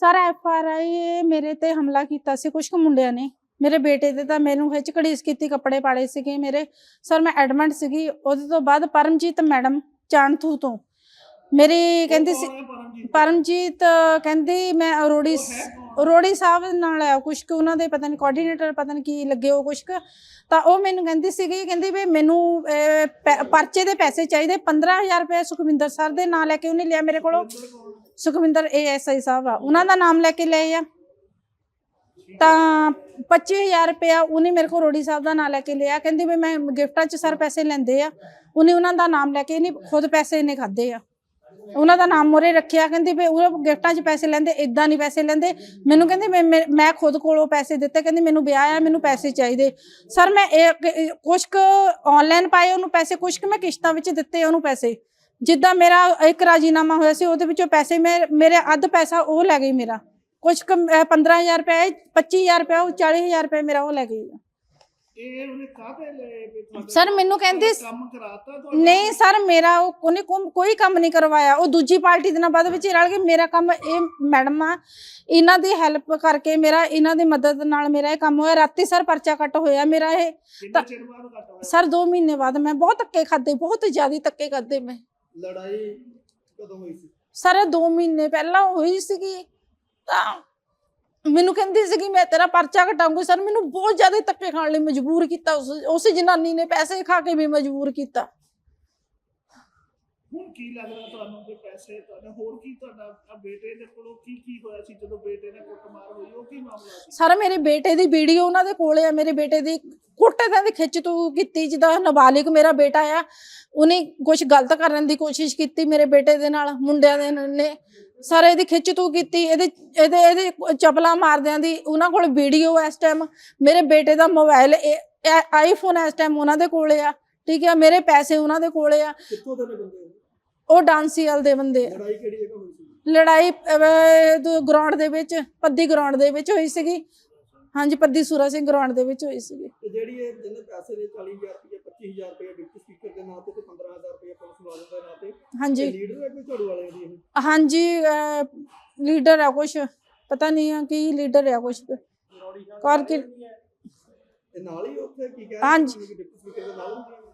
Sir F R I ਮੇਰੇ ਤੇ ਹਮਲਾ ਕੀਤਾ ਸੀ ਕੁਝ ਕੁ ਮੁੰਡਿਆਂ ਨੇ। ਮੇਰੇ ਬੇਟੇ ਤੇ ਤਾਂ ਮੈਨੂੰ ਹਿੱਚ ਕੀਤੀ, ਕੱਪੜੇ ਪਾੜੇ ਸੀਗੇ ਮੇਰੇ। ਸਰ, ਮੈਂ ਐਡਮਿਟ ਸੀਗੀ, ਉਹਦੇ ਤੋਂ ਬਾਅਦ ਪਰਮਜੀਤ ਮੈਡਮ ਚਾਣਥੂ ਤੋਂ। ਮੇਰੀ ਕਹਿੰਦੀ ਸੀ, ਪਰਮਜੀਤ ਕਹਿੰਦੀ, ਮੈਂ ਅਰੋੜੀ ਅਰੋੜੀ ਸਾਹਿਬ ਨਾਲ ਆ, ਕੁਛ ਕੁ ਉਹਨਾਂ ਦੇ ਪਤਾ ਨਹੀਂ ਕੋਆਰਡੀਨੇਟਰ ਪਤਾ ਨਹੀਂ ਕੀ ਲੱਗੇ ਉਹ ਕੁਛ ਕੁ। ਤਾਂ ਉਹ ਮੈਨੂੰ ਕਹਿੰਦੀ ਸੀਗੀ, ਕਹਿੰਦੀ ਵੀ ਮੈਨੂੰ ਪਰਚੇ ਦੇ ਪੈਸੇ ਚਾਹੀਦੇ 15000 ਰੁਪਏ ਸੁਖਵਿੰਦਰ ਸਰ ਦੇ ਨਾਂ ਲੈ ਕੇ ਉਹਨੇ ਲਿਆ ਮੇਰੇ ਕੋਲੋਂ। ਸੁਖਵਿੰਦਰ ਏਐਸਆਈ ਸਾਹਿਬ ਆ, ਉਹਨਾਂ ਦਾ ਨਾਮ ਲੈ ਕੇ ਲਏ ਆ। ਤਾਂ 25000 ਰੁਪਇਆ ਉਹਨੇ ਮੇਰੇ ਕੋਲ ਰੋੜੀ ਸਾਹਿਬ ਦਾ ਨਾਮ ਲੈ ਕੇ ਲਿਆ। ਕਹਿੰਦੀ ਵੀ ਮੈਂ ਗਿਫਟਾਂ 'ਚ ਸਰ ਪੈਸੇ ਲੈਂਦੇ ਆ। ਉਹਨੇ ਉਹਨਾਂ ਦਾ ਨਾਮ ਲੈ ਕੇ ਨਹੀਂ ਖੁਦ ਪੈਸੇ ਇਹਨੇ ਖਾਦੇ ਆ। ਉਹਨਾਂ ਦਾ ਨਾਮ ਮੋਰੇ ਰੱਖਿਆ। ਕਹਿੰਦੀ ਵੀ ਉਹ ਗਿਫਟਾਂ 'ਚ ਪੈਸੇ ਲੈਂਦੇ ਇਦਾਂ ਨਹੀਂ ਪੈਸੇ ਲੈਂਦੇ। ਮੈਨੂੰ ਕਹਿੰਦੀ ਮੈਂ ਮੈਂ- ਮੈਂ ਖੁਦ ਕੋਲੋਂ ਪੈਸੇ ਦਿੱਤੇ। ਕਹਿੰਦੀ ਮੈਨੂੰ ਵਿਆਹ ਆ, ਮੈਨੂੰ ਪੈਸੇ ਚਾਹੀਦੇ। ਸਰ ਮੈਂ ਇਹ ਕੁਛ ਕੁ ਆਨਲਾਈਨ ਪਾਏ ਉਹਨੂੰ ਪੈਸੇ, ਕੁਛ ਕੁ ਮੈਂ ਕਿਸ਼ਤਾਂ ਵਿੱਚ ਦਿੱਤੇ ਉਹਨੂੰ ਪੈਸੇ। ਜਿੱਦਾਂ ਮੇਰਾ ਇੱਕ ਰਾਜੀਨਾਮਾ ਹੋਇਆ ਸੀ ਉਹਦੇ ਵਿੱਚੋਂ ਪੈਸੇ ਮੇ- ਮੇਰੇ ਅੱਧ ਪੈਸਾ ਉਹ ਲੈ ਗਈ ਮੇਰਾ। ਕੁਛ ਕੁ, ਅਹ, 15000 ਰੁਪਏ 25000 ਰੁਪਏ ਉਹ 40000 ਰੁਪਏ ਮੇਰਾ ਉਹ ਲੈ ਗਈ। ਸਰ ਮੈਨੂੰ ਕਹਿੰਦੀ ਨਹੀਂ ਸਰ ਮੇਰਾ ਉਹ ਉਹਨੇ ਕੋਮ- ਕੋਈ ਕੰਮ ਨਹੀਂ ਕਰਵਾਇਆ। ਉਹ ਦੂਜੀ ਪਾਰਟੀ ਦੇ ਨਾਲ ਬਾਅਦ ਵਿੱਚ ਰਲ ਕੇ ਮੇਰਾ ਕੰਮ ਇਹ ਮੈਡਮ ਆ ਇਹਨਾਂ ਦੀ ਹੈਲਪ ਕਰਕੇ ਮੇਰਾ ਇਹਨਾਂ ਦੀ ਮਦਦ ਨਾਲ ਮੇਰਾ ਇਹ ਕੰਮ ਹੋਇਆ। ਰਾਤੀ ਸਰ ਪਰਚਾ ਕੱਟ ਹੋਇਆ ਮੇਰਾ ਇਹ। ਸਰ 2 ਮਹੀਨੇ ਬਾਅਦ ਮੈਂ ਬਹੁਤ ਧੱਕੇ ਖਾਦੇ ਬਹੁਤ ਜ਼ਿਆਦਾ ਧੱਕੇ ਖਾਦੇ ਮੈਂ। ਲੜਾਈ ਕਦੋਂ ਹੋਈ ਸੀ? ਸਰ 2 ਮਹੀਨੇ ਪਹਿਲਾਂ ਹੋਈ ਸੀਗੀ। ਤਾਂ ਮੈਨੂੰ ਕਹਿੰਦੀ ਸੀਗੀ, ਮੈਂ ਤੇਰਾ ਪਰਚਾ ਘਟਾਉਂਗੀ ਸਰ। ਮੈਨੂੰ ਬਹੁਤ ਜ਼ਿਆਦਾ ਧੱਕੇ ਖਾਣ ਲਈ ਮਜਬੂਰ ਕੀਤਾ ਉਸ ਉਸ ਜਨਾਨੀ ਨੇ ਪੈਸੇ ਖਾ ਕੇ ਵੀ ਮਜਬੂਰ ਕੀਤਾ। ਕੀ ਲੱਗ ਰਿਹਾ ਤੁਹਾਨੂੰ ਕਿ ਪੈਸੇ ਤੁਹਾਡੇ ਹੋਰ ਕੀ ਤੁਹਾਡਾ ਬੇਟੇ ਦੇ ਕੋਲੋਂ ਕੀ ਕੀ ਹੋਇਆ ਸੀ ਜਦੋਂ ਬੇਟੇ ਨੇ ਕੁੱਟਮਾਰ ਹੋਈ ਉਹ ਕੀ ਮਾਮਲਾ ਸੀ? ਸਰ ਮੇਰੇ ਬੇਟੇ ਦੀ ਵੀਡੀਓ ਉਹਨਾਂ ਦੇ ਕੋਲੇ ਆ ਮੇਰੇ ਬੇਟੇ ਦੀ ਕੁੱਟੇ ਤਾਂ ਦੀ ਖਿੱਚ ਤੂ ਕੀਤੀ ਜਿਹਦਾ ਨਾਬਾਲਿਗ ਮੇਰਾ ਬੇਟਾ ਆ ਉਹਨੇ ਕੁਝ ਗਲਤ ਕਰਨ ਦੀ ਕੋਸ਼ਿਸ਼ ਕੀਤੀ ਮੇਰੇ ਬੇਟੇ ਦੇ ਨਾਲ ਮੁੰਡਿਆਂ ਦੇ ਨੇ ਸਰ ਇਹਦੀ ਖਿੱਚ ਤੂ ਕੀਤੀ ਇਹਦੇ ਇਹਦੇ ਇਹਦੇ ਚਪਲਾ ਮਾਰਦਿਆਂ ਦੀ ਉਹਨਾਂ ਕੋਲ ਵੀਡੀਓ ਇਸ ਟਾਈਮ ਮੇਰੇ ਬੇਟੇ ਦਾ ਮੋਬਾਈਲ ਆਈਫੋਨ ਇਸ ਟਾਈਮ ਉਹਨਾਂ ਦੇ ਕੋਲੇ ਆ ਠੀਕ ਹੈ ਮੇਰੇ ਪੈਸੇ ਉਹਨਾਂ ਦੇ ਕੋਲੇ ਆ। ਕਿੱਥੋਂ ਦੇ ਨੇ ਬੰਦੇ? ਉਹ ਡਾਂਸੀਅਲ ਦੇ ਬੰਦੇ ਆ। ਲੜਾਈ ਕਿਹੜੀ ਜਗ੍ਹਾ ਹੋਈ ਸੀ ਲੜਾਈ ਗਰਾਊਂਡ ਦੇ ਵਿੱਚ ਪੱਦੀ ਗਰਾਊਂਡ ਦੇ ਵਿੱਚ ਹੋਈ ਸੀਗੀ। ਹਾਂਜੀ ਪੱਦੀ ਸੂਰਾ ਸਿੰਘ ਗਰਾਊਂਡ ਦੇ ਵਿੱਚ ਹੋਈ ਸੀਗੀ। ਤੇ ਜਿਹੜੀ ਇਹ ਜਿਹਨੇ ਪੈਸੇ ਦੇ 40000 ਰੁਪਏ 25000 ਰੁਪਏ ਡਿਪਟੀ ਸਪੀਕਰ ਦੇ ਨਾਂ ਤੇ ਤੇ 15000 ਰੁਪਏ ਪੁਲਿਸ ਮੁਲਾਜ਼ਮ ਦੇ ਨਾਂ ਤੇ ਹਾਂਜੀ। ਲੀਡਰ ਹੈ ਕੋਈ ਝਾੜੂ ਵਾਲਿਆਂ ਦੀ ਇਹ? ਹਾਂਜੀ ਲੀਡਰ ਆ ਕੁਛ। ਪਤਾ ਨਹੀਂ ਆ ਕੀ ਲੀਡਰ ਆ ਕੁਛ। ਕਰ ਕੇ ਤੇ ਨਾਲ ਹੀ ਉੱਥੇ ਕੀ ਕਹਿ ਹਾਂਜੀ। ਡਿਪਟੀ ਸਪੀਕਰ ਦੇ ਨਾਲ ਹੁੰਦੀ ਹੈ?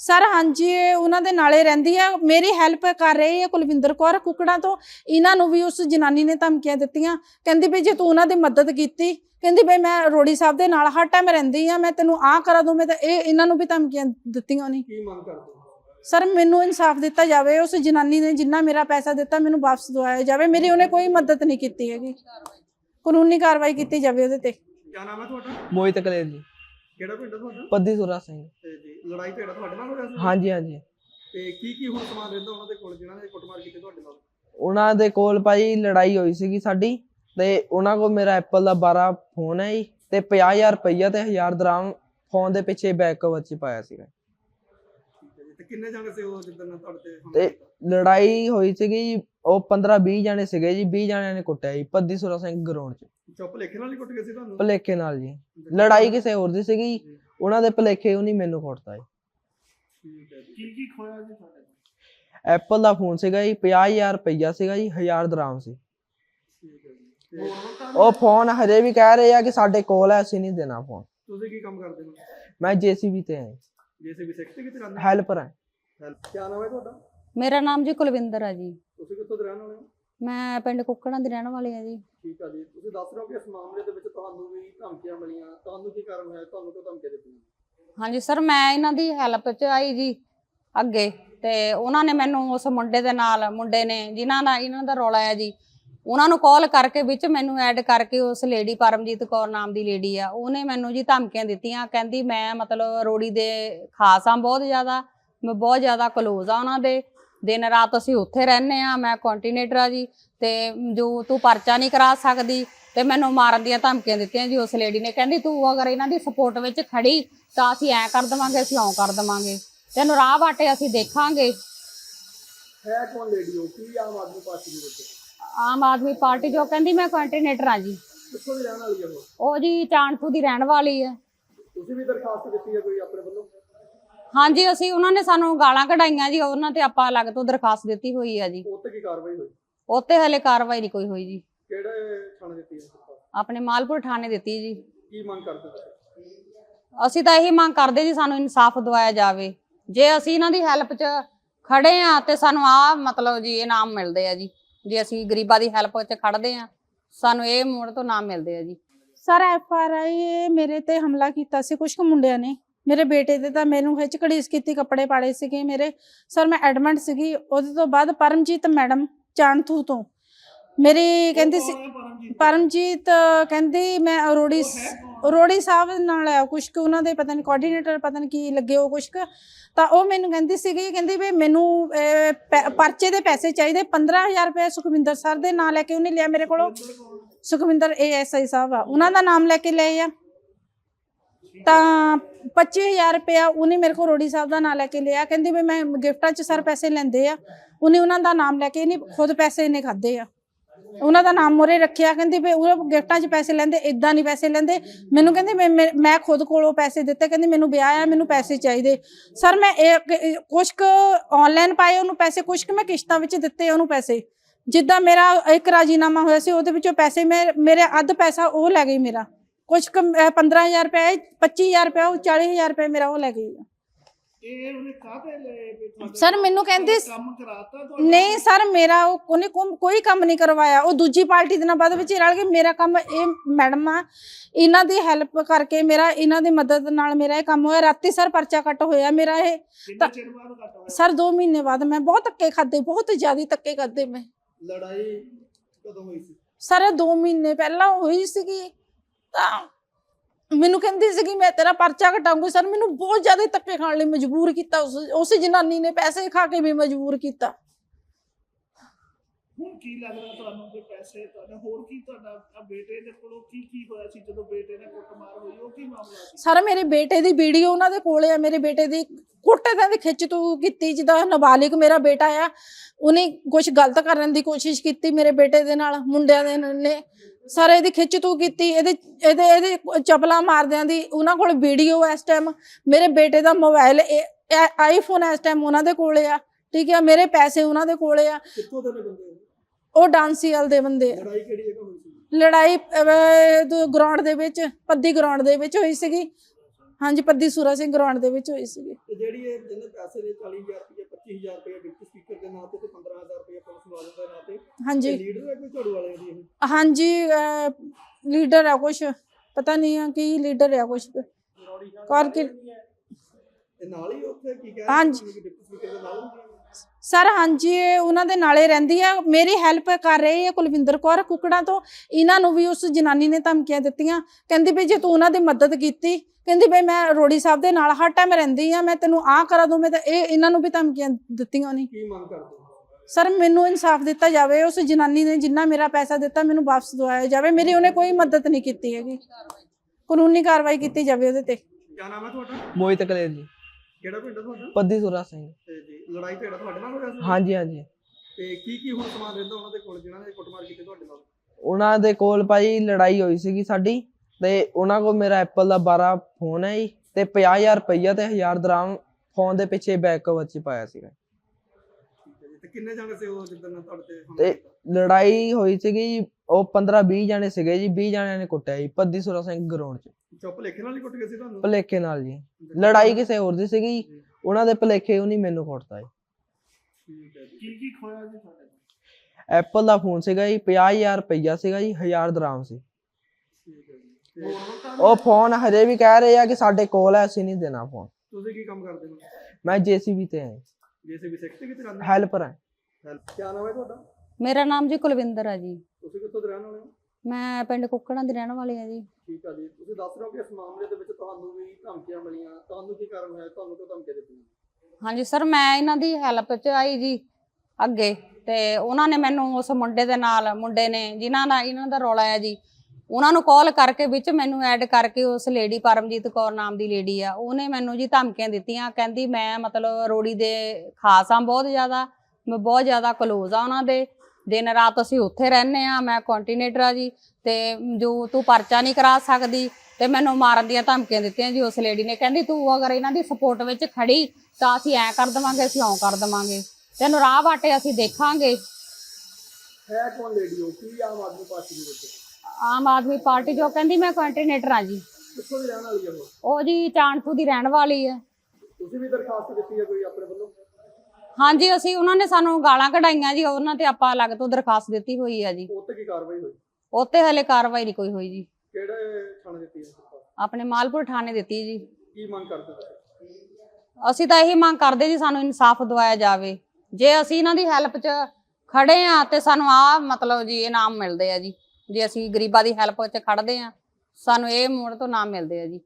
ਸਰ ਹਾਂਜੀ ਇਹ ਉਹਨਾਂ ਦੇ ਨਾਲੇ ਰਹਿੰਦੀ ਆ। ਮੇਰੀ ਹੈਲਪ ਕਰ ਰਹੀ ਹੈ ਕੁਲਵਿੰਦਰ ਕੌਰ ਕੁਕੜਾ ਤੋਂ। ਇਹਨਾਂ ਨੂੰ ਵੀ ਉਸ ਜਨਾਨੀ ਨੇ ਧਮਕੀਆਂ ਦਿੱਤੀਆਂ। ਕਹਿੰਦੀ ਵੀ ਜੇ ਤੂੰ ਉਹਨਾਂ ਦੀ ਮਦਦ ਕੀਤੀ ਕਹਿੰਦੀ ਵੀ ਮੈਂ ਰੋੜੀ ਸਾਹਿਬ ਦੇ ਨਾਲ ਹਰ ਟਾਈਮ ਰਹਿੰਦੀ ਆ ਮੈਂ ਤੈਨੂੰ ਆਹ ਕਰਾ ਦੂੰ ਮੈਂ ਤਾਂ ਇਹ ਇਹਨਾਂ ਨੂੰ ਵੀ ਧਮਕੀਆਂ ਦਿੱਤੀਆਂ ਨੇ ਕੀ ਮੰਗ ਕਰਦੇ ਹੋ? ਸਰ ਮੈਨੂੰ ਇਨਸਾਫ ਦਿੱਤਾ ਜਾਵੇ ਉਸ ਜਨਾਨੀ ਨੇ ਜਿੰਨਾ ਮੇਰਾ ਪੈਸਾ ਦਿੱਤਾ ਮੈਨੂੰ ਵਾਪਸ ਦਵਾਇਆ ਜਾਵੇ। ਮੇਰੀ ਉਹਨੇ ਕੋਈ ਮਦਦ ਨਹੀਂ ਕੀਤੀ ਹੈਗੀ। ਕਾਨੂੰਨੀ ਕਾਰਵਾਈ ਕੀਤੀ ਜਾਵੇ ਉਹਦੇ ਤੇ। ਕੀ ਨਾਮ ਹੈ ਤੁਹਾਡਾ? ਮੋਹਿਤ ਕਲੇਰ ਜੀ। ਕਿਹੜਾ ਪਿੰਡ ਹੈ ਤੁਹਾਡਾ? ਪੱਦੀ ਸੁਰਾ ਸਿੰਘ। ਲੜਾਈ ਝਗੜਾ ਤੁਹਾਡੇ ਨਾਲ ਹੋਇਆ ਸੀ? ਹਾਂਜੀ ਹਾਂਜੀ। ਤੇ ਕੀ ਕੀ ਹੁਣ ਸਮਾਨ ਰਹਿੰਦਾ ਉਹਨਾਂ ਦੇ ਕੋਲ ਜਿਨ੍ਹਾਂ ਨੇ ਕੁੱਟਮਾਰ ਕੀਤੀ ਤੁਹਾਡੇ ਨਾਲ? ਉਹਨਾਂ ਦੇ ਕੋਲ ਭਾਈ ਲੜਾਈ ਹੋਈ ਸੀਗੀ ਸਾਡੀ ਤੇ ਉਹਨਾਂ ਕੋਲ ਮੇਰਾ ਐਪਲ ਦਾ 12 ਫੋਨ ਹੈ ਜੀ ਤੇ 50000 ਰੁਪਈਆ ਤੇ 1000 ਦਰਾਮ ਫੋਨ ਦੇ ਪਿੱਛੇ ਬੈਕ ਕਵਰ ਚ ਪਾਇਆ ਸੀਗਾ। ਠੀਕ ਹੈ ਜੀ ਤੇ ਕਿੰਨੇ ਜਾਣੇ ਸੀ ਉਹ ਜਿੱਦਣ ਤੁਹਾਡੇ ਤੇ ਹਮਲਾ ਤੇ ਕੀਤਾ? ਲੜਾਈ ਹੋਈ ਸੀਗੀ ਜੀ, ਉਹ 15 20 ਜਾਣੇ ਸੀਗੇ ਜੀ 20 ਜਾਣਿਆਂ ਨੇ ਕੁੱਟਿਆ ਜੀ ਪੱਦੀ ਸੁਰਾ ਸਿੰਘ ਗਰਾਊਂਡ ਚ। ਚੁੱਪ ਲੇਖੇ ਨਾਲ ਹੀ ਕੁੱਟ ਗਏ ਸੀ ਤੁਹਾਨੂੰ? ਭਲੇਖੇ ਨਾਲ ਜੀ। ਲੜਾਈ ਕਿਸੇ ਹੋਰ ਦੀ ਸੀਗੀ ਉਹਨਾਂ ਦੇ ਭਲੇਖੇ ਉਹਨੇ ਮੈਨੂੰ ਕੁੱਟਤਾ ਜੀ। ਠੀਕ ਹੈ ਕੀ ਕੀ ਖੋਇਆ ਜੀ ਤੁਹਾਡੇ ਕੋਲ? ਐਪਲ ਦਾ ਫੋਨ ਸੀਗਾ ਜੀ 50000 ਰੁਪਈਆ ਸੀਗਾ ਜੀ 1000 ਦਰਾਮ ਸੀ। ਠੀਕ ਹੈ ਜੀ। ਤੇ ਉਹ ਫੋਨ ਹਜੇ ਵੀ ਕਹਿ ਰਹੇ ਆ ਕਿ ਸਾਡੇ ਕੋਲ ਹੈ ਅਸੀਂ ਨਹੀਂ ਦੇਣਾ ਫੋਨ ਤੁਸੀਂ ਕੀ ਕੰਮ ਕਰਦੇ ਹੋ? ਮੈਂ ਜੀਸੀਬੀ ਤੇ ਹਾਂ ਜੇਸੀਬੀ ਸੈਕਟਰੀ ਕਿਤੇ ਕਰਦੇ ਹੈਲਪਰ ਹਾਂ? ਹੈਲਪ ਕੀ ਨਾਮ ਹੈ ਤੁਹਾਡਾ? ਮੇਰਾ ਨਾਮ ਜੀ ਕੁਲਵਿੰਦਰ ਆ ਜੀ। ਤੁਸੀਂ ਕਿੱਥੋਂ ਦੇ ਰਹਿਣ ਵਾਲੇ ਹੋ? ਮੈਂ ਪਿੰਡ ਕੁੱਕੜਾਂ ਦੀ ਰਹਿਣ ਵਾਲੀ ਆ ਜੀ। ਠੀਕ ਆ ਜੀ। ਤੁਸੀਂ ਦੱਸ ਰਹੇ ਹੋ ਕਿ ਇਸ ਮਾਮਲੇ ਦੇ ਵਿੱਚ ਤੁਹਾਨੂੰ ਵੀ ਧਮਕੀਆਂ ਮਿਲੀਆਂ। ਤੁਹਾਨੂੰ ਕੀ ਕਾਰਨ ਹੋਇਆ? ਤੁਹਾਨੂੰ ਕਿਉਂ ਧਮਕੀਆਂ ਦਿੱਤੀਆਂ? ਹਾਂਜੀ ਸਰ ਮੈਂ ਇਹਨਾਂ ਦੀ ਹੈਲਪ ਚ ਆਈ ਜੀ ਅੱਗੇ ਤੇ ਉਹਨਾਂ ਨੇ ਮੈਨੂੰ ਉਸ ਮੁੰਡੇ ਦੇ ਨਾਲ ਮੁੰਡੇ ਨੇ ਜਿਨ੍ਹਾਂ ਦਾ ਇਹਨਾਂ ਦਾ ਰੌਲਾ ਹੈ ਜੀ ਉਹਨਾਂ ਨੂੰ ਕਾਲ ਕਰਕੇ ਵਿੱਚ ਮੈਨੂੰ ਐਡ ਕਰਕੇ ਉਸ ਲੇਡੀ ਪਰਮਜੀਤ ਕੌਰ ਨਾਮ ਦੀ ਲੇਡੀ ਆ ਉਹਨੇ ਮੈਨੂੰ ਜੀ ਧਮਕੀਆਂ ਦਿੱਤੀਆਂ। ਕਹਿੰਦੀ ਮੈਂ ਮਤਲਬ ਰੋੜੀ ਦੇ ਖਾਸ ਆ ਬਹੁਤ ਜ਼ਿਆਦਾ ਮੈਂ ਬਹੁਤ ਜ਼ਿਆਦਾ ਕਲੋਜ਼ ਆ ਉਹਨਾਂ ਦੇ ਦਿਨ ਰਾਤ ਅਸੀਂ ਉੱਥੇ ਰਹਿੰਦੇ ਆ ਮੈਂ ਕੰਟੀਨੇਟਰ ਆ ਜੀ ਤੇ ਜੋ ਤੂੰ ਪਰਚਾ ਨਹੀਂ ਕਰਾ ਸਕਦੀ ਤੇ ਮੈਨੂੰ ਮਾਰਨ ਦੀਆਂ ਧਮਕੀਆਂ ਦਿੱਤੀਆਂ ਜੀ ਉਸ ਲੇਡੀ ਨੇ ਕਹਿੰਦੀ ਤੂੰ ਅਗਰ ਇਹਨਾਂ ਦੀ ਸਪੋਰਟ ਵਿੱਚ ਖੜੀ ਤਾਂ ਅਸੀਂ ਐ ਕਰ ਦਵਾਂਗੇ ਅਸੀਂ ਓਂ ਕਰ ਦਵਾਂਗੇ। ਤੈਨੂੰ ਰਾਹ ਬਾਟੇ ਅਸੀਂ ਦੇਖਾਂਗੇ। ਹੈ ਕੌਣ ਲੇਡੀ ਹੋ ਕੀ ਆਮ ਆਦਮੀ ਪਾਰਟੀ ਦੇ ਵਿੱਚ? ਆਮ ਆਦਮੀ ਪਾਰਟੀ ਜੋ ਕਹਿੰਦੀ ਮੈਂ ਕੰਟੀਨੇਟਰ ਆ ਜੀ। ਕਿੱਥੋਂ ਦੀ ਰਹਿਣ ਵਾਲੀ ਹੈ ਉਹ? ਉਹ ਜੀ ਚਾਣਪੂ ਦੀ ਰਹਿਣ ਵਾਲੀ ਹੈ। ਤੁਸੀਂ ਵੀ ਦਰਖਾਸਤ ਦਿੱਤੀ ਹੈ ਕੋਈ ਆਪਣੇ ਵੱਲੋਂ? ਹਾਂਜੀ ਅਸੀਂ ਉਹਨਾਂ ਨੇ ਸਾਨੂੰ ਗਾਲਾਂ ਕਢਾਈਆਂ ਜੀ ਉਹਨਾਂ ਤੇ ਆਪਾਂ ਅਲੱਗ ਤੋਂ ਦਰਖਾਸਤ ਦਿੱਤੀ ਹੋਈ ਆ ਜੀ। ਉਹ ਤੇ ਕੀ ਕਾਰਵਾਈ ਹੋਈ? ਉੱਤੇ ਹਲੇ ਕਾਰਵਾਈ ਨਹੀਂ ਕੋਈ ਹੋਈ ਜੀ। ਕਿਹੜੇ ਥਾਣੇ ਦਿੱਤੀ ਹੈ? ਆਪਣੇ ਮਾਲਪੁਰ ਥਾਣੇ ਦਿੱਤੀ ਜੀ। ਕੀ ਮੰਗ ਕਰਦੇ ਤੁਸੀਂ ਅਸੀਂ ਤਾਂ ਇਹੀ ਮੰਗ ਕਰਦੇ ਜੀ ਸਾਨੂੰ ਇਨਸਾਫ ਦਿਵਾਇਆ ਜਾਵੇ। ਜੇ ਅਸੀਂ ਇਹਨਾਂ ਦੀ ਹੈਲਪ 'ਚ ਖੜੇ ਆ ਤੇ ਸਾਨੂੰ ਆ ਮਤਲਬ ਜੀ ਇਨਾਮ ਮਿਲਦੇ ਆ ਜੀ। ਜੇ ਅਸੀਂ ਗਰੀਬਾਂ ਦੀ ਹੈਲਪ 'ਚ ਖੜਦੇ ਆ ਸਾਨੂੰ ਇਹ ਮੋੜ ਤੋਂ ਨਾਮ ਮਿਲਦੇ ਆ ਜੀ। ਸਰ ਐਫ ਆਰ ਆਈ ਮੇਰੇ ਤੇ ਹਮਲਾ ਕੀਤਾ ਸੀ ਕੁਝ ਕੁ ਮੁੰਡਿਆਂ ਨੇ। ਮੇਰੇ ਬੇਟੇ ਤੇ ਤਾਂ ਮੈਨੂੰ ਹਿੱਚ ਘੜੀਸ ਕੀਤੀ ਕੱਪੜੇ ਪਾੜੇ ਸੀਗੇ ਮੇਰੇ। ਸਰ ਮੈਂ ਐਡਮਿਟ ਸੀਗੀ। ਉਹਦੇ ਤੋਂ ਬਾਅਦ ਪਰਮਜੀਤ ਮੈਡਮ ਚਾਣਥੂ ਤੋਂ। ਮੇਰੀ ਕਹਿੰਦੀ ਸੀ ਪਰਮਜੀਤ? ਕਹਿੰਦੀ ਮੈਂ ਅਰੋੜੀ ਅਰੋੜੀ ਸਾਹਿਬ ਨਾਲ ਆ ਕੁਛ ਕੁ ਉਹਨਾਂ ਦੇ ਪਤਾ ਨਹੀਂ ਕੋਆਰਡੀਨੇਟਰ ਪਤਾ ਨਹੀਂ ਕੀ ਲੱਗੇ ਉਹ ਕੁਛ ਤਾਂ ਉਹ ਮੈਨੂੰ ਕਹਿੰਦੀ ਸੀਗੀ ਕਹਿੰਦੀ ਵੀ ਮੈਨੂੰ ਪਰਚੇ ਦੇ ਪੈਸੇ ਚਾਹੀਦੇ 15000 ਰੁਪਏ ਸੁਖਵਿੰਦਰ ਸਰ ਦੇ ਨਾਂ ਲੈ ਕੇ ਉਹਨੇ ਲਿਆ ਮੇਰੇ ਕੋਲੋਂ। ਸੁਖਵਿੰਦਰ ਏਐਸਆਈ ਸਾਹਿਬ ਆ। ਉਹਨਾਂ ਦਾ ਨਾਮ ਲੈ ਕੇ ਲਏ ਆ। ਤਾਂ 25000 ਰੁਪਇਆ ਉਹਨੇ ਮੇਰੇ ਕੋਲ ਰੋੜੀ ਸਾਹਿਬ ਦਾ ਨਾਮ ਲੈ ਕੇ ਲਿਆ। ਕਹਿੰਦੀ ਵੀ ਮੈਂ ਗਿਫਟਾਂ 'ਚ ਸਰ ਪੈਸੇ ਲੈਂਦੇ ਆ। ਉਹਨੇ ਉਹਨਾਂ ਦਾ ਨਾਮ ਲੈ ਕੇ ਨਹੀਂ ਖੁਦ ਪੈਸੇ ਇਹਨੇ ਖਾਦੇ ਆ। ਉਹਨਾਂ ਦਾ ਨਾਮ ਮੋਰੇ ਰੱਖਿਆ। ਕਹਿੰਦੀ ਵੀ ਉਹ ਗਿਫਟਾਂ 'ਚ ਪੈਸੇ ਲੈਂਦੇ ਇਦਾਂ ਨਹੀਂ ਪੈਸੇ ਲੈਂਦੇ। ਮੈਨੂੰ ਕਹਿੰਦੀ ਮੈਂ- ਖੁਦ ਕੋਲੋਂ ਪੈਸੇ ਦਿੱਤੇ। ਕਹਿੰਦੀ ਮੈਨੂੰ ਵਿਆਹ ਆ ਮੈਨੂੰ ਪੈਸੇ ਚਾਹੀਦੇ। ਸਰ ਮੈਂ ਇਹ ਕੁਝ ਕੁ ਆਨਲਾਈਨ ਪਾਏ ਉਹਨੂੰ ਪੈਸੇ ਕੁਝ ਕੁ ਮੈਂ ਕਿਸ਼ਤਾਂ ਵਿੱਚ ਦਿੱਤੇ ਉਹਨੂੰ ਪੈਸੇ। ਜਿੱਦਾਂ ਮੇਰਾ ਇੱਕ ਰਾਜੀਨਾਮਾ ਹੋਇਆ ਸੀ ਉਹਦੇ ਵਿੱਚੋਂ ਪੈਸੇ ਮੇ- ਮੇਰੇ ਅੱਧ ਪੈਸਾ ਉਹ ਲੈ ਗਈ ਮੇਰਾ। ਕੁਝ ਕੁ, ਅਹ, 15000 ਰੁਪਏ 25000 ਰੁਪਏ ਉਹ 40000 ਰੁਪਏ ਮੇਰਾ ਉਹ ਲੈ ਗਈ ਇਹ ਉਹਨੇ ਕਾਹਤੇ ਲਏ ਵੀ ਤੁਹਾਡੇ ਸਰ ਮੈਨੂੰ ਕਹਿੰਦੀ ਕੰਮ ਕਰਾਤਾ ਤੁਹਾਡਾ ਨਹੀਂ ਸਰ ਮੇਰਾ ਉਹ ਉਹਨੇ ਕੋਮ- ਕੋਈ ਕੰਮ ਨਹੀਂ ਕਰਵਾਇਆ। ਉਹ ਦੂਜੀ ਪਾਰਟੀ ਦੇ ਨਾਲ ਬਾਅਦ ਵਿੱਚ ਰਲ ਕੇ ਮੇਰਾ ਕੰਮ ਇਹ ਮੈਡਮ ਆ ਇਹਨਾਂ ਦੀ ਹੈਲਪ ਕਰਕੇ ਮੇਰਾ ਇਹਨਾਂ ਦੀ ਮਦਦ ਨਾਲ ਮੇਰਾ ਇਹ ਕੰਮ ਹੋਇਆ। ਰਾਤੀ ਸਰ ਪਰਚਾ ਕੱਟ ਹੋਇਆ ਮੇਰਾ ਇਹ। ਕਿੰਨੇ ਚਿਰ ਬਾਅਦ ਕੱਟ ਹੋਇਆ? ਸਰ 2 ਮਹੀਨੇ ਬਾਅਦ ਮੈਂ ਬਹੁਤ ਧੱਕੇ ਖਾਦੇ ਬਹੁਤ ਜ਼ਿਆਦਾ ਧੱਕੇ ਖਾਦੇ ਮੈਂ। ਲੜਾਈ ਕਦੋਂ ਹੋਈ ਸੀ? ਸਰ 2 ਮਹੀਨੇ ਪਹਿਲਾਂ ਹੋਈ ਸੀਗੀ। ਤਾਂ ਮੈਨੂੰ ਕਹਿੰਦੀ ਸੀਗੀ ਮੈਂ ਤੇਰਾ ਪਰਚਾ ਕਟਾਉਂਗੀ ਸਰ ਮੈਨੂੰ ਬਹੁਤ ਜ਼ਿਆਦਾ ਧੱਕੇ ਖਾਣ ਲਈ ਮਜਬੂਰ ਕੀਤਾ ਉਸ ਉਸ ਜਨਾਨੀ ਨੇ ਪੈਸੇ ਖਾ ਕੇ ਵੀ ਮਜਬੂਰ ਕੀਤਾ। ਹੁਣ ਕੀ ਲੱਗਦਾ ਤੁਹਾਨੂੰ ਕਿ ਪੈਸੇ ਤੁਹਾਡਾ ਹੋਰ ਕੀ ਤੁਹਾਡਾ ਬੇਟੇ ਦੇ ਕੋਲੋਂ ਕੀ ਕੀ ਹੋਇਆ ਸੀ ਜਦੋਂ ਬੇਟੇ ਨੇ ਕੁੱਟਮਾਰ ਹੋਈ ਉਹ ਕੀ ਮਾਮਲਾ ਸੀ? ਸਰ ਮੇਰੇ ਬੇਟੇ ਦੀ ਵੀਡੀਓ ਉਹਨਾਂ ਦੇ ਕੋਲੇ ਆ ਮੇਰੇ ਬੇਟੇ ਦੀ ਕੁੱਟੇ ਦਾ ਦੀ ਖਿੱਚ ਤੂ ਕੀਤੀ ਜਿਹਦਾ ਨਾਬਾਲਿਗ ਮੇਰਾ ਬੇਟਾ ਆ ਉਹਨੇ ਕੁਝ ਗਲਤ ਕਰਨ ਦੀ ਕੋਸ਼ਿਸ਼ ਕੀਤੀ ਮੇਰੇ ਬੇਟੇ ਦੇ ਨਾਲ ਮੁੰਡਿਆਂ ਦੇ ਨੇ ਸਰ ਇਹਦੀ ਖਿੱਚ ਤੂ ਕੀਤੀ ਇਹਦੇ ਇਹਦੇ ਇਹਦੇ ਚਪਲਾ ਮਾਰਦਿਆਂ ਦੀ ਉਹਨਾਂ ਕੋਲ ਵੀਡੀਓ ਇਸ ਟਾਈਮ ਮੇਰੇ ਬੇਟੇ ਦਾ ਮੋਬਾਈਲ ਆਈਫੋਨ ਇਸ ਟਾਈਮ ਉਹਨਾਂ ਦੇ ਕੋਲੇ ਆ ਠੀਕ ਹੈ ਮੇਰੇ ਪੈਸੇ ਉਹਨਾਂ ਦੇ ਕੋਲੇ ਆ। ਕਿੱਥੋਂ ਦੇ ਬੰਦੇ ਉਹ? ਉਹ ਡਾਂਸੀਅਲ ਦੇ ਬੰਦੇ ਆ। ਲੜਾਈ ਕਿਹੜੀ ਜਗ੍ਹਾ ਹੋਈ ਸੀ? ਲੜਾਈ ਗਰਾਊਂਡ ਦੇ ਵਿੱਚ ਪੱਦੀ ਗਰਾਊਂਡ ਦੇ ਵਿੱਚ ਹੋਈ ਸੀਗੀ। ਹਾਂਜੀ ਪੱਦੀ ਸੂਰਾ ਸਿੰਘ ਗਰਾਊਂਡ ਦੇ ਵਿੱਚ ਹੋਈ ਸੀਗੀ। ਤੇ ਜਿਹੜੀ ਇਹ ਜਿਹਨੇ ਪੈਸੇ ਦੇ 40000 ਰੁਪਏ 25000 ਰੁਪਏ ਡਿਪਟੀ ਸਪੀਕਰ ਦੇ ਨਾਂ ਤੇ ਤੇ 15000 ਰੁਪਏ ਪੁਲਿਸ ਮੁਲਾਜ਼ਮ ਦੇ ਨਾਂ ਤੇ ਹਾਂਜੀ। ਝਾੜੂ ਵਾਲਿਆਂ ਦੀ ਇਹ? ਹਾਂਜੀ ਲੀਡਰ ਆ ਕੁਛ। ਪਤਾ ਨਹੀਂ ਆ ਕੀ ਲੀਡਰ ਆ ਕੁਛ। ਕਰਕੇ ਇਹ ਨਾਲ ਹੀ ਉੱਥੇ ਕੀ ਕਹਿ ਹਾਂਜੀ। ਰਹੇ ਡਿਪਟੀ ਸਪੀਕਰ ਦੇ ਨਾਲ ਹੁੰਦੀ ਹੈ? ਸਰ ਹਾਂਜੀ ਇਹ ਉਹਨਾਂ ਦੇ ਨਾਲੇ ਰਹਿੰਦੀ ਆ। ਮੇਰੀ ਹੈਲਪ ਕਰ ਰਹੀ ਹੈ ਕੁਲਵਿੰਦਰ ਕੌਰ ਕੁਕੜਾ ਤੋਂ। ਇਹਨਾਂ ਨੂੰ ਵੀ ਉਸ ਜਨਾਨੀ ਨੇ ਧਮਕੀਆਂ ਦਿੱਤੀਆਂ। ਕਹਿੰਦੀ ਵੀ ਜੇ ਤੂੰ ਉਹਨਾਂ ਦੀ ਮਦਦ ਕੀਤੀ ਕਹਿੰਦੀ ਵੀ ਮੈਂ ਰੋੜੀ ਸਾਹਿਬ ਦੇ ਨਾਲ ਹਰ ਟਾਈਮ ਰਹਿੰਦੀ ਆ ਮੈਂ ਤੈਨੂੰ ਆਹ ਕਰਾ ਦੂੰ ਮੈਂ ਤਾਂ ਇਹ ਇਹਨਾਂ ਨੂੰ ਵੀ ਧਮਕੀਆਂ ਦਿੱਤੀਆਂ ਉਹਨੇ। ਕੀ ਮੰਗ ਕਰਦੇ ਹੋ? ਸਰ ਮੈਨੂੰ ਇਨਸਾਫ ਦਿੱਤਾ ਜਾਵੇ ਉਸ ਜਨਾਨੀ ਨੇ ਜਿੰਨਾ ਮੇਰਾ ਪੈਸਾ ਦਿੱਤਾ ਮੈਨੂੰ ਵਾਪਸ ਦਵਾਇਆ ਜਾਵੇ ਮੇਰੀ ਉਹਨੇ ਕੋਈ ਮਦਦ ਨਹੀਂ ਕੀਤੀ ਹੈਗੀ। ਕਾਨੂੰਨੀ ਕਾਰਵਾਈ ਕੀਤੀ ਜਾਵੇ ਉਹਦੇ ਤੇ। ਕੀ ਨਾਮ ਹੈ ਤੁਹਾਡਾ? ਮੋਹਿਤ ਕਲੇਰ ਜੀ। ਕਿਹੜਾ ਪਿੰਡ ਤੁਹਾਡਾ? ਪੱਦੀ ਸੁਰਾ ਸਿੰਘ। ਤੇ ਜੀ ਲੜਾਈ ਝਗੜਾ ਤੁਹਾਡੇ ਨਾਲ ਹੋਇਆ ਸੀ? ਹਾਂਜੀ ਹਾਂਜੀ। ਤੇ ਕੀ ਕੀ ਹੁਣ ਸਮਾਨ ਰਹਿੰਦਾ ਉਹਨਾਂ ਦੇ ਕੋਲ ਜਿਨ੍ਹਾਂ ਨੇ ਕੁੱਟਮਾਰ ਕੀਤੀ ਤੁਹਾਡੇ ਨਾਲ? ਉਹਨਾਂ ਦੇ ਕੋਲ ਭਾਈ ਲੜਾਈ ਹੋਈ ਸੀਗੀ ਸਾਡੀ ਤੇ ਉਹਨਾਂ ਕੋਲ ਮੇਰਾ ਐਪਲ ਦਾ 12 ਫੋਨ ਹੈ ਜੀ ਤੇ 50000 ਰੁਪਈਆ ਤੇ 1000 ਦਰਾਮ ਫੋਨ ਦੇ ਪਿੱਛੇ ਬੈਕ ਕਵਰ ਚ ਪਾਇਆ ਸੀਗਾ। ਕਿੰਨੇ ਜਾਣੇ ਸੀ ਉਹ ਜਿੱਦਣ ਨਾਲ ਤੁਹਾਡੇ ਤੇ ਹਮਲਾ ਤੇ ਕੀਤਾ? ਲੜਾਈ ਹੋਈ ਸੀਗੀ ਜੀ, ਉਹ 15 20 ਜਣੇ ਸੀਗੇ ਜੀ 20 ਜਣਿਆਂ ਨੇ ਕੁੱਟਿਆ ਜੀ ਪੱਦੀ ਸੁਰਾ ਸਿੰਘ ਗਰਾਊਂਡ 'ਚ। ਚੁੱਪ ਲਿਖੇ ਨਾਲ ਹੀ ਕੁੱਟ ਗਏ ਸੀ ਤੁਹਾਨੂੰ? ਭਲੇਖੇ ਨਾਲ ਜੀ। ਲੜਾਈ ਕਿਸੇ ਹੋਰ ਦੀ ਸੀਗੀ ਉਹਨਾਂ ਦੇ ਭਲੇਖੇ ਉਹਨੇ ਮੈਨੂੰ ਕੁੱਟਤਾ ਜੀ। ਠੀਕ ਹੈ ਜੀ। ਕੀ ਕੀ ਖੋਇਆ ਜੀ ਤੁਹਾਡੇ ਕੋਲ? ਐਪਲ ਦਾ ਫੋਨ ਸੀਗਾ ਜੀ 50000 ਰੁਪਈਆ ਸੀਗਾ ਜੀ 1000 ਦਰਾਮ ਸੀ। ਠੀਕ ਹੈ ਜੀ। ਤੇ ਉਹ ਫੋਨ ਹਜੇ ਵੀ ਕਹਿ ਰਹੇ ਆ ਕਿ ਸਾਡੇ ਕੋਲ ਹੈ ਅਸੀਂ ਨਹੀਂ ਦੇਣਾ ਫੋਨ। ਤੁਸੀਂ ਕੀ ਕੰਮ ਕਰਦੇ ਹੋ? ਮੈਂ ਜੀਸੀਬੀ ਤੇ ਹਾਂ ਜੇਸੀਬੀ ਸੈਕਟਰੀ ਕਿਤੇ ਕਰਦੇ ਹੈਲਪਰ ਹਾਂ ਹੈਲਪ ਕੀ ਨਾਮ ਹੈ ਤੁਹਾਡਾ? ਮੇਰਾ ਨਾਮ ਜੀ ਕੁਲਵਿੰਦਰ ਆ ਜੀ। ਤੁਸੀਂ ਕਿੱਥੋਂ ਦੇ ਰਹਿਣ ਵਾਲੇ ਹੋ? ਮੈਂ ਪਿੰਡ ਕੁੱਕੜਾਂ ਦੀ ਰਹਿਣ ਵਾਲੀ ਆ ਜੀ। ਠੀਕ ਆ ਜੀ। ਤੁਸੀਂ ਦੱਸ ਰਹੇ ਹੋ ਕਿ ਇਸ ਮਾਮਲੇ ਦੇ ਵਿੱਚ ਤੁਹਾਨੂੰ ਵੀ ਧਮਕੀਆਂ ਮਿਲੀਆਂ। ਤੁਹਾਨੂੰ ਕੀ ਕਾਰਨ ਹੋਇਆ? ਤੁਹਾਨੂੰ ਕਿਉਂ ਧਮਕੀਆਂ ਦਿੱਤੀਆਂ? ਹਾਂਜੀ ਸਰ ਮੈਂ ਇਹਨਾਂ ਦੀ ਹੈਲਪ 'ਚ ਆਈ ਜੀ ਅੱਗੇ ਤੇ ਉਹਨਾਂ ਨੇ ਮੈਨੂੰ ਉਸ ਮੁੰਡੇ ਦੇ ਨਾਲ ਮੁੰਡੇ ਨੇ ਜਿਨ੍ਹਾਂ ਨਾਲ ਇਹਨਾਂ ਦਾ ਰੌਲਾ ਹੈ ਜੀ ਉਹਨਾਂ ਨੂੰ ਕਾਲ ਕਰਕੇ ਵਿੱਚ ਮੈਨੂੰ ਐਡ ਕਰਕੇ ਉਸ ਲੇਡੀ ਪਰਮਜੀਤ ਕੌਰ ਨਾਮ ਦੀ ਲੇਡੀ ਆ, ਉਹਨੇ ਮੈਨੂੰ ਜੀ ਧਮਕੀਆਂ ਦਿੱਤੀਆਂ, ਕਹਿੰਦੀ ਮੈਂ ਮਤਲਬ ਰੋੜੀ ਦੇ ਖਾਸ ਆ ਬਹੁਤ ਜ਼ਿਆਦਾ, ਮੈਂ ਬਹੁਤ ਜ਼ਿਆਦਾ ਕਲੋਜ਼ ਆ ਉਹਨਾਂ ਦੇ, ਦਿਨ ਰਾਤ ਅਸੀਂ ਉੱਥੇ ਰਹਿੰਦੇ ਆ ਮੈਂ ਕੰਟੀਨੇਟਰ ਆ ਜੀ, ਤੇ ਜੋ ਤੂੰ ਪਰਚਾ ਨਹੀਂ ਕਰਾ ਸਕਦੀ, ਤੇ ਮੈਨੂੰ ਮਾਰਨ ਦੀਆਂ ਧਮਕੀਆਂ ਦਿੱਤੀਆਂ ਜੀ ਉਸ ਲੇਡੀ ਨੇ, ਕਹਿੰਦੀ ਤੂੰ ਅਗਰ ਇਹਨਾਂ ਦੀ ਸਪੋਰਟ ਵਿੱਚ ਖੜੀ, ਤਾਂ ਅਸੀਂ ਐ ਕਰ ਦਵਾਂਗੇ, ਅਸੀਂ ਓਂ ਕਰ ਦਵਾਂਗੇ, ਤੈਨੂੰ ਰਾਹ ਬਾਟੇ ਅਸੀਂ ਦੇਖਾਂਗੇ। ਹੈ ਕੌਣ ਲੇਡੀ ਹੋ ਕੀ ਆਮ ਆਦਮੀ ਪਾਰਟੀ ਦੇ ਵਿੱਚ? ਆਮ ਆਦਮੀ ਪਾਰਟੀ ਜੋ ਕਹਿੰਦੀ ਮੈਂ ਕੰਟੀਨੇਟਰ ਆ ਜੀ। ਕਿੱਥੋਂ ਦੀ ਰਹਿਣ ਵਾਲੀ ਹੈ ਉਹ? ਉਹ ਜੀ ਚਾਣਪੂ ਦੀ ਰਹਿਣ ਵਾਲੀ ਹੈ। ਤੁਸੀਂ ਵੀ ਦਰਖਾਸਤ ਦਿੱਤੀ ਹੈ ਕੋਈ ਆਪਣੇ ਵੱਲੋਂ? ਹਾਂਜੀ ਅਸੀਂ ਉਹਨਾਂ ਨੇ ਸਾਨੂੰ ਗਾਲਾਂ ਕਢਾਈਆਂ ਜੀ ਉਹਨਾਂ ਤੇ ਆਪਾਂ ਅਲੱਗ ਤੋਂ ਦਰਖਾਸਤ ਦਿੱਤੀ ਹੋਈ ਹੈ ਜੀ। ਉਹ ਤੇ ਕੀ ਕਾਰਵਾਈ ਹੋਈ? ਉੱਤੇ ਹਲੇ ਕਾਰਵਾਈ ਨਹੀਂ ਕੋਈ ਹੋਈ ਜੀ। ਕਿਹੜੇ ਥਾਣੇ ਦਿੱਤੀ ਹੈ? ਆਪਣੇ ਮਾਲਪੁਰ ਥਾਣੇ ਦਿੱਤੀ ਜੀ। ਕੀ ਮੰਗ ਕਰਦੇ ਤੁਸੀਂ ਅਸੀਂ ਤਾਂ ਇਹੀ ਮੰਗ ਕਰਦੇ ਜੀ ਸਾਨੂੰ ਇਨਸਾਫ ਦਿਵਾਇਆ ਜਾਵੇ। ਜੇ ਅਸੀਂ ਇਹਨਾਂ ਦੀ ਹੈਲਪ 'ਚ ਖੜੇ ਆ ਤੇ ਸਾਨੂੰ ਆ ਮਤਲਬ ਜੀ ਇਨਾਮ ਮਿਲਦੇ ਆ ਜੀ। ਜੇ ਅਸੀਂ ਗਰੀਬਾਂ ਦੀ ਹੈਲਪ 'ਚ ਖੜਦੇ ਆ ਸਾਨੂੰ ਇਹ ਮੋੜ ਤੋਂ ਨਾਮ ਮਿਲਦੇ ਆ ਜੀ।